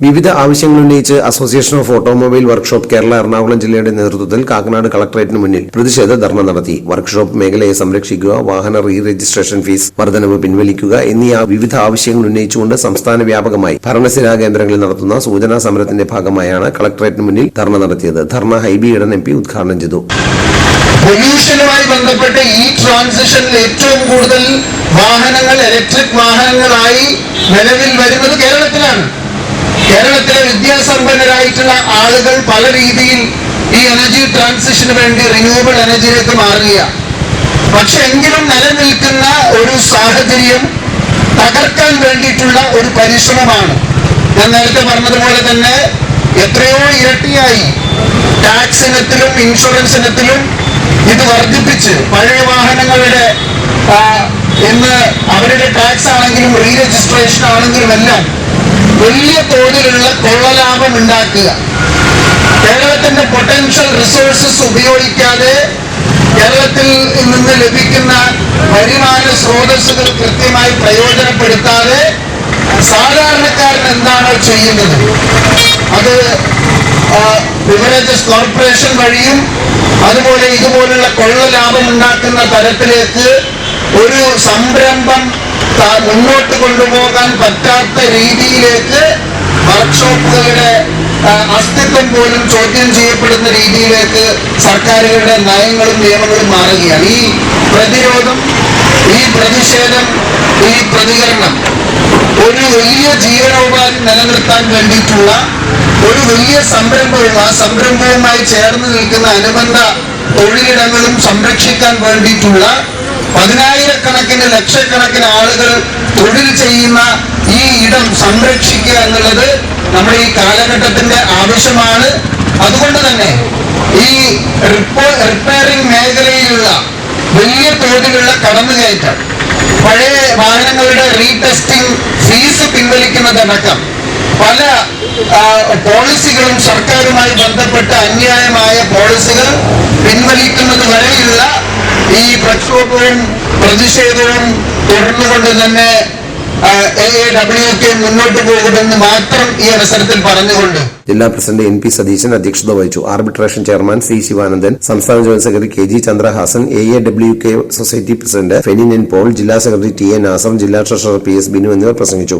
വിവിധ ആവശ്യങ്ങൾ ഉന്നയിച്ച് association of automobile workshop Kerala Ernakulam ജില്ലയുടെ നേതൃത്വത്തിൽ കാക്കനാട് കളക്ടറേറ്റിന് മുന്നിൽ പ്രതിഷേധ ധർണ നടത്തി. വർക്ക്ഷോപ്പ് മേഖലയെ സംരക്ഷിക്കുക വാഹന റീ രജിസ്ട്രേഷൻ ഫീസ് വർധനവ് പിൻവലിക്കുക എന്നീ വിവിധ ആവശ്യങ്ങൾ ഉന്നയിച്ചുകൊണ്ട് സംസ്ഥാന വ്യാപകമായി ഭരണസിരാ കേന്ദ്രങ്ങളിൽ നടത്തുന്ന സൂചനാ സമരത്തിന്റെ ഭാഗമായാണ് കളക്ടറേറ്റിന് മുന്നിൽ ധർണ നടത്തിയത്. ധർണ ഹൈബി ഇടൻ എം പി ഉദ്ഘാടനം ചെയ്തു. പൊല്യൂഷനുമായി ബന്ധപ്പെട്ട് ഈ ട്രാൻസിഷനിൽ ഏറ്റവും കൂടുതൽ വാഹനങ്ങൾ ഇലക്ട്രിക് വാഹനങ്ങളായി നിലവിൽ വരുന്നത് കേരളത്തിലാണ്. കേരളത്തിലെ വിദ്യാസമ്പന്നരായിട്ടുള്ള ആളുകൾ പല രീതിയിൽ ഈ എനർജി ട്രാൻസിഷന് വേണ്ടി റിന്യൂവബിൾ എനർജിയിലേക്ക് മാറുക പക്ഷെ എങ്കിലും നിലനിൽക്കുന്ന ഒരു സാഹചര്യം തകർക്കാൻ വേണ്ടിയിട്ടുള്ള ഒരു പരിശ്രമമാണ്. ഞാൻ നേരത്തെ പറഞ്ഞതുപോലെ തന്നെ എത്രയോ ഇരട്ടിയായി ടാക്സ് ഇനത്തിലും ഇൻഷുറൻസ് ഇനത്തിലും ഇത് വർദ്ധിപ്പിച്ച് പഴയ വാഹനങ്ങളുടെ ഇന്ന് അവരുടെ ടാക്സ് ആണെങ്കിലും റീ രജിസ്ട്രേഷൻ ആണെങ്കിലും എല്ലാം വലിയ തോതിലുള്ള കൊള്ളലാഭം ഉണ്ടാക്കുക. കേരളത്തിന്റെ പൊട്ടൻഷ്യൽ റിസോഴ്സസ് ഉപയോഗിക്കാതെ കേരളത്തിൽ നിന്ന് ലഭിക്കുന്ന വരുമാന സ്രോതസ്സുകൾ കൃത്യമായി പ്രയോജനപ്പെടുത്താതെ സാധാരണക്കാരൻ എന്താണോ ചെയ്യുന്നത്? അത് ബിവറേജസ് കോർപ്പറേഷൻ വഴിയും അതുപോലെ ഇതുപോലുള്ള കൊള്ള ലാഭം ഉണ്ടാക്കുന്ന തരത്തിലേക്ക് ഒരു സംരംഭം മുന്നോട്ട് കൊണ്ടുപോകാൻ പറ്റാത്ത രീതിയിലേക്ക് വർക്ക്ഷോപ്പുകളുടെ അസ്തിത്വം പോലും ചോദ്യം ചെയ്യപ്പെടുന്ന രീതിയിലേക്ക് സർക്കാരുകളുടെ നയങ്ങളും നിയമങ്ങളും മാറുകയാണ്. ഈ പ്രതിരോധം ഈ പ്രതിഷേധം ഈ പ്രതികരണം ഒരു വലിയ ജീവനോപാധി നിലനിർത്താൻ വേണ്ടിയിട്ടുള്ള ഒരു വലിയ സംരംഭവും ആ സംരംഭവുമായി ചേർന്ന് നിൽക്കുന്ന അനുബന്ധ തൊഴിലിടങ്ങളും സംരക്ഷിക്കാൻ വേണ്ടിയിട്ടുള്ള പതിനായിരക്കണക്കിന് ലക്ഷക്കണക്കിന് ആളുകൾ തൊഴിൽ ചെയ്യുന്ന ഈ ഇടം സംരക്ഷിക്കുക എന്നുള്ളത് നമ്മുടെ ഈ കാലഘട്ടത്തിന്റെ ആവശ്യമാണ്. അതുകൊണ്ട് തന്നെ ഈ റിപ്പയറിംഗ് മേഖലയിലുള്ള വലിയ തോതിലുള്ള കടന്നുകയറ്റം പഴയ വാഹനങ്ങളുടെ റീടെസ്റ്റിംഗ് ഫീസ് പിൻവലിക്കുന്നതടക്കം പല പോളിസികളും സർക്കാരുമായി ബന്ധപ്പെട്ട അന്യായമായ പോളിസികൾ പിൻവലിക്കുന്നത് വരെയുള്ള ഈ പ്രക്ഷോഭവും പ്രതിഷേധവും തുടർന്നുകൊണ്ട് തന്നെ മുന്നോട്ട് മാത്രം ഈ അവസരത്തിൽ ജില്ലാ പ്രസിഡന്റ് എൻ പി സതീശൻ അധ്യക്ഷത വഹിച്ചു. ആർബിട്രേഷൻ ചെയർമാൻ സി ശിവാനന്ദൻ സംസ്ഥാന joint secretary K G Chandrahasan A A W K society president Fenin N Paul ജില്ലാ സെക്രട്ടറി ടി എ നാസർ ജില്ലാ ട്രഷറർ പി എസ് ബിനു എന്നിവർ പ്രസംഗിച്ചു.